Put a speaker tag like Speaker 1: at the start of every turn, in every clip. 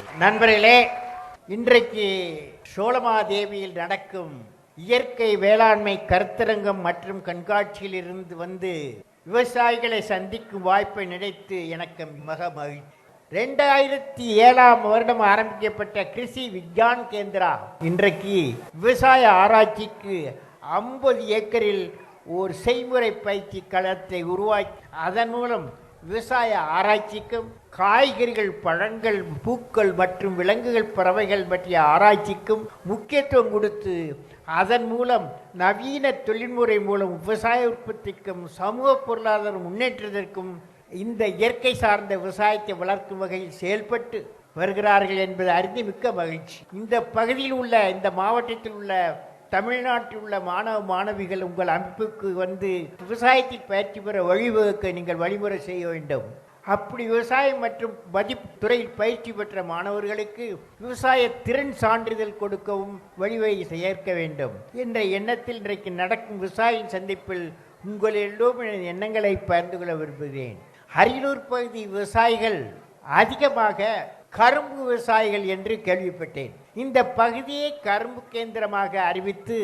Speaker 1: நண்பர்களே இன்றைக்கு சோழமாதேவியில் நடக்கும் இயற்கை வேளாண்மை கருத்தரங்கம் மற்றும் கண்காட்சியில் இருந்து வந்து விவசாயிகளை சந்திக்கும் வாய்ப்பை நினைத்து எனக்கு மிக மகிழ்ச்சி. ரெண்டாயிரத்தி ஏழாம் வருடம் ஆரம்பிக்கப்பட்ட கிருஷி விக்யான் கேந்திரா இன்றைக்கு விவசாய ஆராய்ச்சிக்கு ஐம்பது ஏக்கரில் ஒரு செய்முறை பயிற்சி களத்தை உருவாக்கி அதன் மூலம் விவசாய ஆராய்ச்சிக்கும் காய்கறிகள் பழங்கள் பூக்கள் மற்றும் விலங்குகள் பறவைகள் பற்றிய ஆராய்ச்சிக்கும் முக்கியத்துவம் கொடுத்து அதன் மூலம் நவீன தொழில்முறை மூலம் விவசாய உற்பத்திக்கும் சமூக பொருளாதார முன்னேற்றத்திற்கும் இந்த இயற்கை சார்ந்த விவசாயத்தை வளர்க்கும் வகையில் செயல்பட்டு வருகிறார்கள் என்பது அறிந்து மிக்க மகிழ்ச்சி. இந்த பகுதியில் உள்ள இந்த மாவட்டத்தில் உள்ள தமிழ்நாட்டில் உள்ள மாணவ மாணவிகள் உங்கள் அமைப்புக்கு வந்து விவசாயத்தில் பயிற்சி பெற வழிவகுக்க நீங்கள் வழிமுறை செய்ய வேண்டும். அப்படி விவசாயம் மற்றும் மதிப்பு துறையில் பயிற்சி பெற்ற மாணவர்களுக்கு விவசாய திறன் சான்றிதழ் கொடுக்கவும் வழிவகை சேர்க்க வேண்டும். என்ற எண்ணத்தில் இன்றைக்கு நடக்கும் விவசாய சந்திப்பில் உங்கள் எல்லோரும் எண்ணங்களை பகிர்ந்து கொள்ள விரும்புகிறேன். அரியலூர் பகுதி விவசாயிகள் அதிகமாக கரும்பு விவசாயிகள் என்று கேள்விப்பட்டேன். இந்த பகுதியை கரும்பு கேந்திரமாக அறிவித்து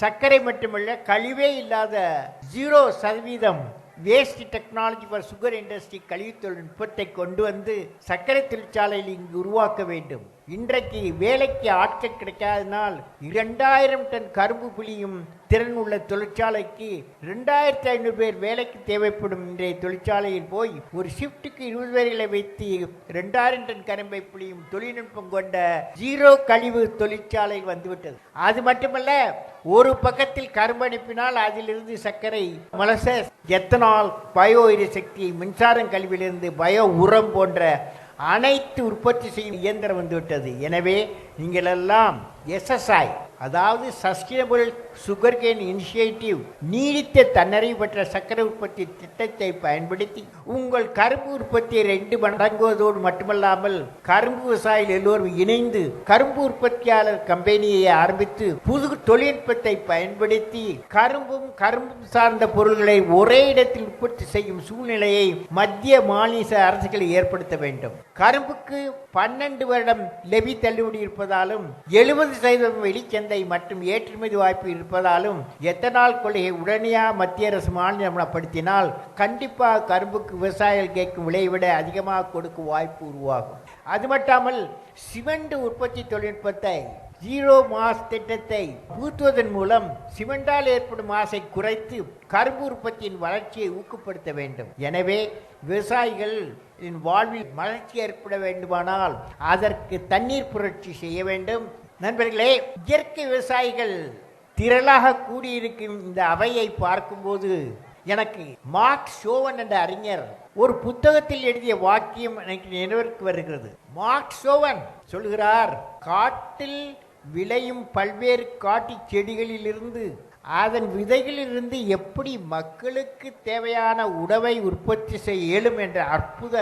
Speaker 1: சர்க்கரை மட்டுமல்ல கழிவே இல்லாத ஜீரோ சதவீதம் waste technology for sugar industry கழிவு தொழில்நுட்பத்தை கொண்டு வந்து சர்க்கரை தொழிற்சாலையில் இங்கு உருவாக்க வேண்டும். இன்றைக்கு வேலைக்கு ஆட்கள் கிடைக்காதனால் இரண்டாயிரம் டன் கரும்பு புளியும் திறன் உள்ள தொழிற்சாலைக்கு ரெண்டாயிரத்தி ஐநூறு பேர் வேலைக்கு தேவைப்படும் இன்றைய தொழிற்சாலையில் போய் ஒரு ஷிஃப்ட்டுக்கு இருபது பேர்களை வைத்து ரெண்டாயிரம் டன் கரும்பை புளியும் தொழில்நுட்பம் கொண்ட ஜீரோ கழிவு தொழிற்சாலை வந்துவிட்டது. அது மட்டுமல்ல ஒரு பக்கத்தில் கரும்பு அனுப்பினால் அதிலிருந்து சர்க்கரை மலசஸ் எத்தனால் பயோ எரிசக்தி மின்சாரம் கழிவிலிருந்து பயோ உரம் போன்ற அனைத்து உற்பத்தி செய்யும் இயந்திரம் வந்துவிட்டது. எனவே நீங்கள் எல்லாம் எஸ்எஸ்ஐ அதாவது சஸ்டைனபிள் சுகர் கேன் இனிஷியேட்டிவ் நீடித்த தன்னறிவு பெற்ற சர்க்கரை உற்பத்தி திட்டத்தை பயன்படுத்தி உங்கள் கரும்பு உற்பத்தி ரெண்டு மடங்குவதோடு மட்டுமல்லாமல் கரும்பு விவசாயிகள் எல்லோரும் இணைந்து கரும்பு உற்பத்தியாளர் கம்பெனியை ஆரம்பித்து புது தொழில்நுட்பத்தை பயன்படுத்தி கரும்பும் கரும்பும் சார்ந்த பொருள்களை ஒரே இடத்தில் உற்பத்தி செய்யும் சூழ்நிலையை மத்திய மாநில அரசுகளை ஏற்படுத்த வேண்டும். கரும்புக்கு பன்னெண்டு வருடம் லெவி தள்ளுபடி இருப்பதாலும் எழுபது சதவீதம் வெளிச்சந்தை மற்றும் ஏற்றுமதி வாய்ப்பு இருப்பதாலும் எத்தனால் கொள்கை உடனடியாக மத்திய அரசு மாநிலப்படுத்தினால் கண்டிப்பாக கரும்புக்கு விவசாயிகள் கேட்கும் விலையை விட அதிகமாக கொடுக்கும் வாய்ப்பு உருவாகும். அது மட்டுமல் சிமெண்ட் உற்பத்தி தொழில்நுட்பத்தை ஜீரோ மாஸ் திட்டத்தை புகுத்துவதன் மூலம் சிமெண்டால் ஏற்படும் மாசை குறைத்து கரும்பு உற்பத்தியின் வளர்ச்சியை ஊக்கப்படுத்த வேண்டும். எனவே விவசாயிகள் வாழ்வில் வளர்ச்சி ஏற்பட வேண்டுமானால் அதற்கு தண்ணீர் புரட்சி செய்ய வேண்டும். நண்பர்களே இயற்கை விவசாயிகள் திரளாக கூடியிருக்கும் இந்த அவையை பார்க்கும்போது எனக்கு மார்க் ஷோவன் என்ற அறிஞர் ஒரு புத்தகத்தில் எழுதிய வாக்கியம் எனக்கு நினைவிற்கு வருகிறது. மார்க் ஷோவன் சொல்கிறார் காட்டில் விளையும் பல்வேறு காட்டு செடிகளிலிருந்து அதன் விதைகளிலிருந்து எப்படி மக்களுக்கு தேவையான உணவை உற்பத்தி செய்ய இயலும் என்ற அற்புத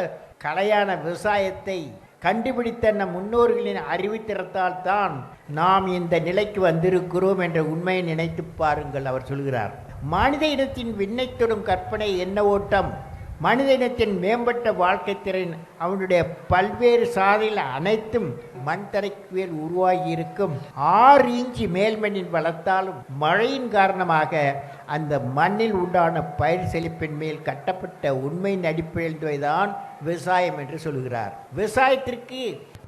Speaker 1: கலையான விவசாயத்தை கண்டுபிடித்த நம் முன்னோர்களின் அறிவுத்திறத்தால் தான் நாம் இந்த நிலைக்கு வந்திருக்கிறோம் என்ற உண்மையை நினைத்து பாருங்கள் அவர் சொல்கிறார். மனித இனத்தின் விண்ணை தொடும் கற்பனை என்ன ஓட்டம்? மனித இனத்தின் மேம்பட்ட வாழ்க்கை திறன் அவனுடைய பல்வேறு சாதையில் அனைத்தும் மண் தரைக்கு மேல் உருவாகி இருக்கும். ஆறு இன்ச்சு மேல்மண்ணின் வளர்த்தாலும் மழையின் காரணமாக அந்த மண்ணில் உண்டான பயிர் செழிப்பின் மேல் கட்டப்பட்ட உண்மையின் அடிப்படையில் தான் விவசாயம் என்று சொல்கிறார். விவசாயத்திற்கு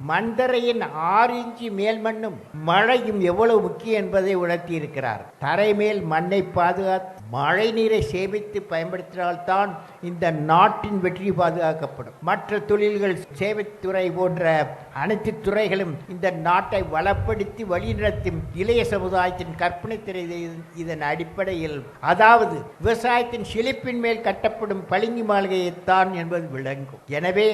Speaker 1: மண்தரையின் ஆறு இன்ச்சு மேல் மண்ணும் மழையும் எவ்வளவு முக்கியம் என்பதை உணர்த்தியிருக்கிறார். தரை மேல் மண்ணை பாதுகாத்து மழை நீரை சேமித்து பயன்படுத்தினால்தான் இந்த நாட்டின் வெற்றி பாதுகாக்கப்படும். மற்ற தொழில்கள் சேவைத்துறை போன்ற அனைத்து துறைகளும் இந்த நாட்டை வளப்படுத்தி வழிநடத்தும் இளைய சமுதாயத்தின் கற்பனை திரை இதன் அடிப்படையில் அதாவது விவசாயத்தின் செழிப்பின் மேல் கட்டப்படும் பளிங்கு மாளிகையைத்தான் என்பது விளங்கும். எனவே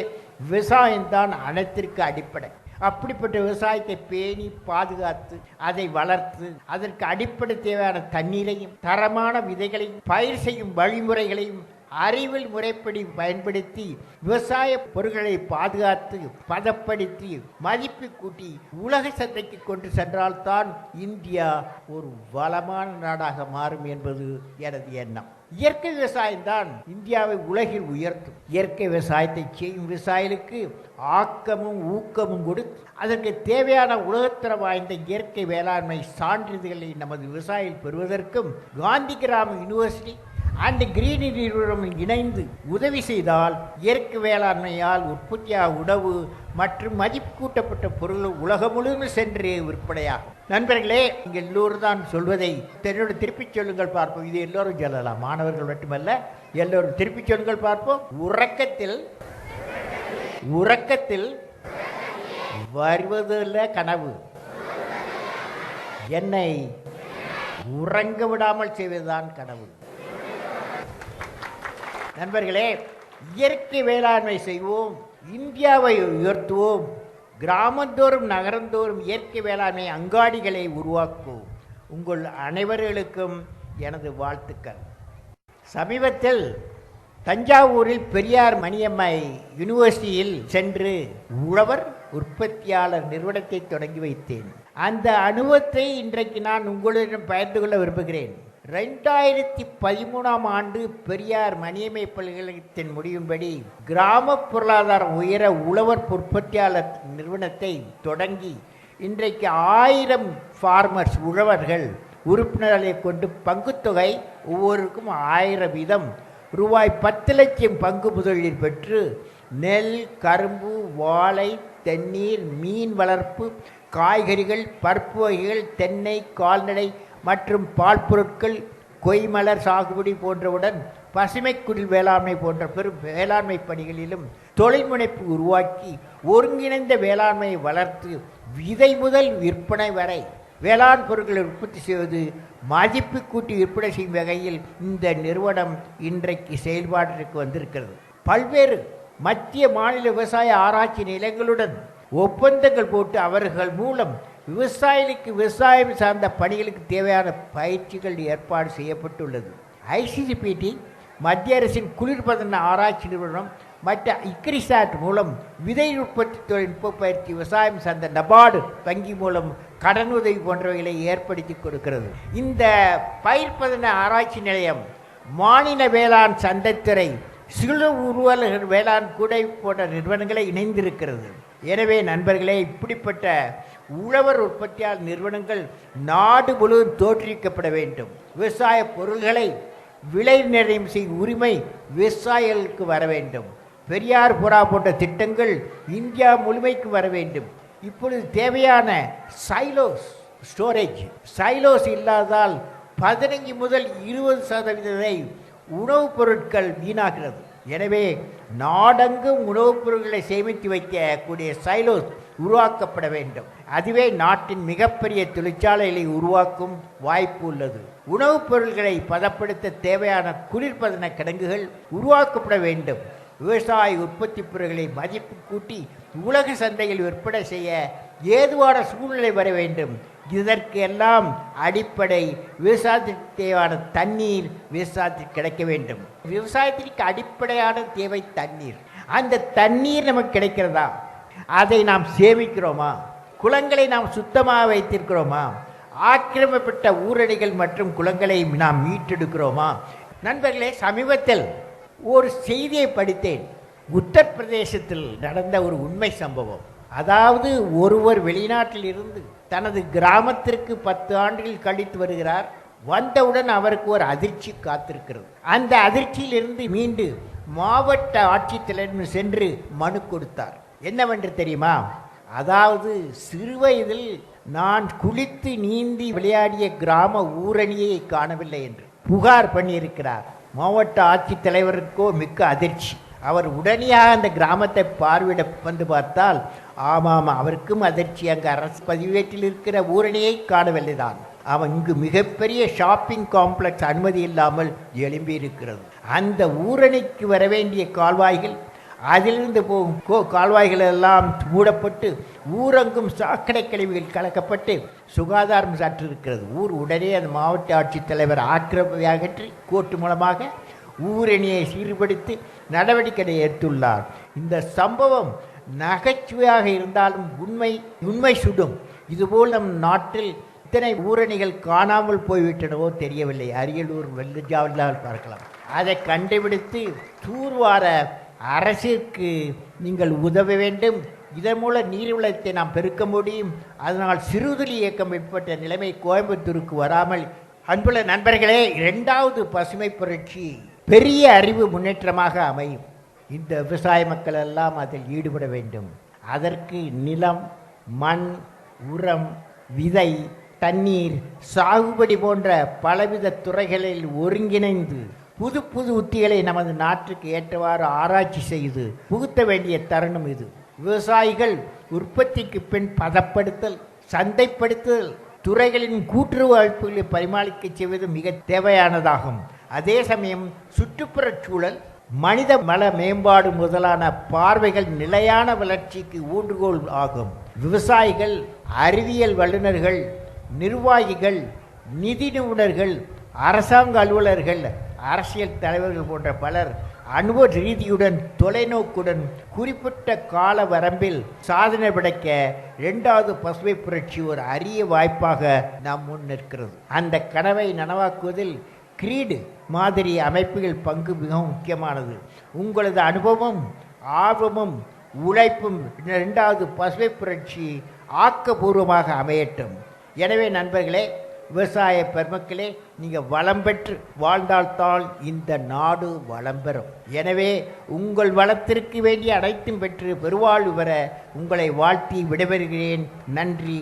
Speaker 1: விவசாயம்தான் அனைத்திற்கு அடிப்படை. அப்படிப்பட்ட விவசாயத்தை பேணி பாதுகாத்து அதை வளர்த்து அதற்கு அடிப்படை தேவையான தண்ணீரையும் தரமான விதைகளையும் பயிர் செய்யும் வழிமுறைகளையும் அறிவில் முறைப்படி பயன்படுத்தி விவசாய பொருட்களை பாதுகாத்து பதப்படுத்தி மதிப்பு கூட்டி உலக சந்தைக்கு கொண்டு சென்றால்தான் இந்தியா ஒரு வளமான நாடாக மாறும் என்பது எனது எண்ணம். இயற்கை விவசாயம் தான் இந்தியாவை உலகில் உயர்த்தும். இயற்கை விவசாயத்தை செய்யும் விவசாயிகளுக்கு ஆக்கமும் ஊக்கமும் கொடுத்து அதற்கு தேவையான உலகத்தர வாய்ந்த இயற்கை வேளாண்மை சான்றிதழ்களை நமது விவசாயிகள் பெறுவதற்கும் காந்தி கிராம யூனிவர்சிட்டி அண்ட் கிரீன் நிறுவனம் இணைந்து உதவி செய்தால் இயற்கை வேளாண்மையால் உற்பத்தியாக உணவு மற்றும் மதிப்பு கூட்டப்பட்ட பொருள் உலகம் முழுவதும் சென்று விற்பனையாகும். நண்பர்களே நீங்கள் எல்லோரும் தான் சொல்வதை என்னோட திருப்பிச் சொல்லுங்கள் பார்ப்போம். இது எல்லோரும் சொல்லலாம். மாணவர்கள் மட்டுமல்ல எல்லோரும் திருப்பிச் சொல்லுங்கள் பார்ப்போம். உறக்கத்தில் உறக்கத்தில் வருவதில் கனவு. என்னை உறங்க விடாமல் செய்வதுதான் கனவு. நண்பர்களே இயற்கை வேளாண்மை செய்வோம் இந்தியாவை உயர்த்துவோம் கிராமந்தோறும் நகரந்தோறும் இயற்கை வேளாண்மை அங்காடிகளை உருவாக்குவோம். உங்கள் அனைவர்களுக்கும் எனது வாழ்த்துக்கள். சமீபத்தில் தஞ்சாவூரில் பெரியார் மணியம்மை யூனிவர்சிட்டியில் சென்று உழவர் உற்பத்தியாளர் நிறுவனத்தை தொடங்கி வைத்தேன். அந்த அனுபவத்தை இன்றைக்கு நான் உங்களிடம் பகிர்ந்து கொள்ள விரும்புகிறேன். ரெண்டாயிரத்தி பதிமூணாம் ஆண்டு பெரியார் மணியமை பல்கழகத்தின் முடியும்படி கிராம பொருளாதார உயர உழவர் உற்பத்தியாளர் நிறுவனத்தை தொடங்கி இன்றைக்கு ஆயிரம் ஃபார்மர்ஸ் உழவர்கள் உறுப்பினர்களை கொண்டு பங்குத்தொகை ஒவ்வொருக்கும் ஆயிரம் வீதம். ரூபாய் பத்து லட்சம் பங்கு முதலீடு பெற்று நெல் கரும்பு வாழை தென்னீர் மீன் வளர்ப்பு காய்கறிகள் பருப்பு வகைகள் தென்னை கால்நடை மற்றும் பால் பொருட்கள் கொய்மலர் சாகுபடி போன்றவுடன் பசுமை குடில் வேளாண்மை போன்ற பெரும் வேளாண்மை பணிகளிலும் தொழில்முனைப்பு உருவாக்கி ஒருங்கிணைந்த வேளாண்மையை வளர்த்து விதை முதல் விற்பனை வரை வேளாண் பொருட்களை உற்பத்தி செய்வது மதிப்பு கூட்டி விற்பனை செய்யும் வகையில் இந்த நிறுவனம் இன்றைக்கு செயல்பாட்டிற்கு வந்திருக்கிறது. பல்வேறு மத்திய மாநில விவசாய ஆராய்ச்சி நிலையங்களுடன் ஒப்பந்தங்கள் போட்டு அவர்கள் மூலம் விவசாயிகளுக்கு விவசாயம் சார்ந்த பணிகளுக்கு தேவையான பயிற்சிகள் ஏற்பாடு செய்யப்பட்டுள்ளது. ஐசிசிபிடி மத்திய அரசின் குளிர்பதன ஆராய்ச்சி நிறுவனம் மற்ற இக்ரிசாட் மூலம் விதை உற்பத்தி தொழில்நுட்ப பயிற்சி விவசாயம் சார்ந்த நபார்டு வங்கி மூலம் கடன் உதவி போன்றவைகளை ஏற்படுத்தி கொடுக்கிறது. இந்த பயிர்ப்பதன ஆராய்ச்சி நிலையம் மாநில வேளாண் சந்தைத்துறை சிறு உருவலர் வேளாண் கூடை போன்ற நிறுவனங்களை இணைந்திருக்கிறது. எனவே நண்பர்களே இப்படிப்பட்ட உழவர் உற்பத்தியால் நிறுவனங்கள் நாடு முழுவதும் தோற்றுவிக்கப்பட வேண்டும். விவசாய பொருள்களை விலை நிர்ணயம் செய்யும் உரிமை விவசாயிகளுக்கு வர வேண்டும். பெரியார் புறா போன்ற திட்டங்கள் இந்தியா முழுமைக்கு வர வேண்டும். இப்பொழுது தேவையான சைலோஸ் ஸ்டோரேஜ் சைலோஸ் இல்லாதால் பதினைஞ்சு முதல் இருபது சதவீதத்தை உணவுப் பொருட்கள் வீணாகிறது. எனவே நாடெங்கும் உணவுப் பொருட்களை சேமித்து வைக்கக்கூடிய சைலோஸ் உருவாக்கப்பட வேண்டும். அதுவே நாட்டின் மிகப்பெரிய தொழிற்சாலைகளை உருவாக்கும் வாய்ப்பு உள்ளது. உணவுப் பொருட்களை பதப்படுத்த தேவையான குளிர்பதன கிடங்குகள் உருவாக்கப்பட வேண்டும். விவசாய உற்பத்தி பொருட்களை மதிப்பு கூட்டி உலக சந்தையில் விற்பனை செய்ய ஏதுவான சூழ்நிலை வர வேண்டும். இதற்கு எல்லாம் அடிப்படை விவசாயத்திற்கு தேவையான தண்ணீர் விவசாயத்திற்கு கிடைக்க வேண்டும். விவசாயத்திற்கு அடிப்படையான தேவை தண்ணீர். அந்த தண்ணீர் நமக்கு கிடைக்கிறதா? அதை நாம் சேமிக்கிறோமா? குளங்களை நாம் சுத்தமாக வைத்திருக்கிறோமா? ஆக்கிரமிப்பட்ட ஊரடிகள் மற்றும் குளங்களை நாம் மீட்டெடுக்கிறோமா? நண்பர்களே சமீபத்தில் ஒரு செய்தியை படித்தேன். உத்தரப்பிரதேசத்தில் நடந்த ஒரு உண்மை சம்பவம். அதாவது ஒருவர் வெளிநாட்டில் இருந்து தனது கிராமத்திற்கு பத்து ஆண்டுகள் கழித்து வருகிறார். வந்தவுடன் அவருக்கு ஒரு அதிர்ச்சி காத்திருக்கிறது. அந்த அதிர்ச்சியிலிருந்து மீண்டு மாவட்ட ஆட்சித்தலைவர் சென்று மனு கொடுத்தார். என்னவென்று தெரியுமா? அதாவது சிறுவயதில் நான் குளித்து நீந்தி விளையாடிய கிராம ஊரணியை காணவில்லை என்று புகார் பண்ணியிருக்கிறார். மாவட்ட ஆட்சித்தலைவருக்கோ மிக்க அதிர்ச்சி. அவர் உடனடியாக அந்த கிராமத்தை பார்வையிட வந்து பார்த்தால் ஆமாம் அவருக்கும் அதிர்ச்சி. அங்கு அரசு பதிவேட்டில் இருக்கிற ஊரணியை காணவில்லை தான் அவன் இங்கு மிகப்பெரிய ஷாப்பிங் காம்ப்ளெக்ஸ் அனுமதி இல்லாமல் எழும்பி இருக்கிறது அந்த ஊரணிக்கு வர வேண்டிய கால்வாய்கள் அதிலிருந்து போகும் கோ கால்வாய்கள் எல்லாம் மூடப்பட்டு ஊரங்கும் சாக்கடை கழிவுகள் கலக்கப்பட்டு சுகாதாரம் சற்று இருக்கிறது ஊர் உடனே அந்த மாவட்ட ஆட்சித்தலைவர் ஆக்கிரமிப்பை அகற்றி கோர்ட்டு மூலமாக ஊரணியை சீர்படுத்தி நடவடிக்கை எடுத்துள்ளார். இந்த சம்பவம் நகைச்சுவையாக இருந்தாலும் உண்மை உண்மை சுடும். இதுபோல் நம் நாட்டில் இத்தனை ஊரணிகள் காணாமல் போய்விட்டனவோ தெரியவில்லை. அரியலூர் வெள்ளஜாவில் பார்க்கலாம். அதை கண்டுபிடித்து தூர்வார அரசிற்கு நீங்கள் உதவ வேண்டும். இதன் மூலம் நீர்வளத்தை நாம் பெருக்க முடியும். அதனால் சிறுதுளி இயக்கம் ஏற்பட்ட நிலைமை கோயம்புத்தூருக்கு வராமல். அன்புள்ள நண்பர்களே இரண்டாவது பசுமை புரட்சி பெரிய அறிவு முன்னேற்றமாக அமையும். இந்த விவசாய மக்கள் எல்லாம் அதில் ஈடுபட வேண்டும். அதற்கு நிலம் மண் உரம் விதை தண்ணீர் சாகுபடி போன்ற பலவித துறைகளில் ஒருங்கிணைந்து புது புது உத்திகளை நமது நாட்டுக்கு ஏற்றவாறு ஆராய்ச்சி செய்து புகுத்த வேண்டிய தருணம் இது. விவசாயிகள் உற்பத்திக்கு பின் பதப்படுத்தல் சந்தைப்படுத்துதல் துறைகளின் கூட்டுறவு வாய்ப்புகளை பரிமாளிக்க செய்வது மிக தேவையானதாகும். அதே சமயம் சுற்றுப்புறச் சூழல் மனித மல மேம்பாடு முதலான பார்வைகள் நிலையான வளர்ச்சிக்கு ஊன்றுகோல் ஆகும். விவசாயிகள் அறிவியல் வல்லுநர்கள் நிர்வாகிகள் நிதி நிபுணர்கள் அரசாங்க அலுவலர்கள் அரசியல் தலைவர்கள் போன்ற பலர் அனுபவ ரீதியுடன் தொலைநோக்குடன் குறிப்பிட்ட கால வரம்பில் சாதனை படைக்க இரண்டாவது பசுமை புரட்சி ஒரு அரிய வாய்ப்பாக நாம் முன் நிற்கிறது. அந்த கனவை நனவாக்குவதில் கிரீடு மாதிரி அமைப்புகள் பங்கு மிகவும் முக்கியமானது. உங்களது அனுபவம் ஆர்வமும் உழைப்பும் ரெண்டாவது பசுமை புரட்சி ஆக்கபூர்வமாக அமையட்டும். எனவே நண்பர்களே விவசாய பெருமக்களே நீங்கள் வளம் பெற்று வாழ்ந்தால்தான் இந்த நாடு வளம் பெறும். எனவே உங்கள் வளத்திற்கு வேண்டிய அனைத்தும் பெற்று பெருவாழ்வு பெற உங்களை வாழ்த்தி விடைபெறுகிறேன். நன்றி.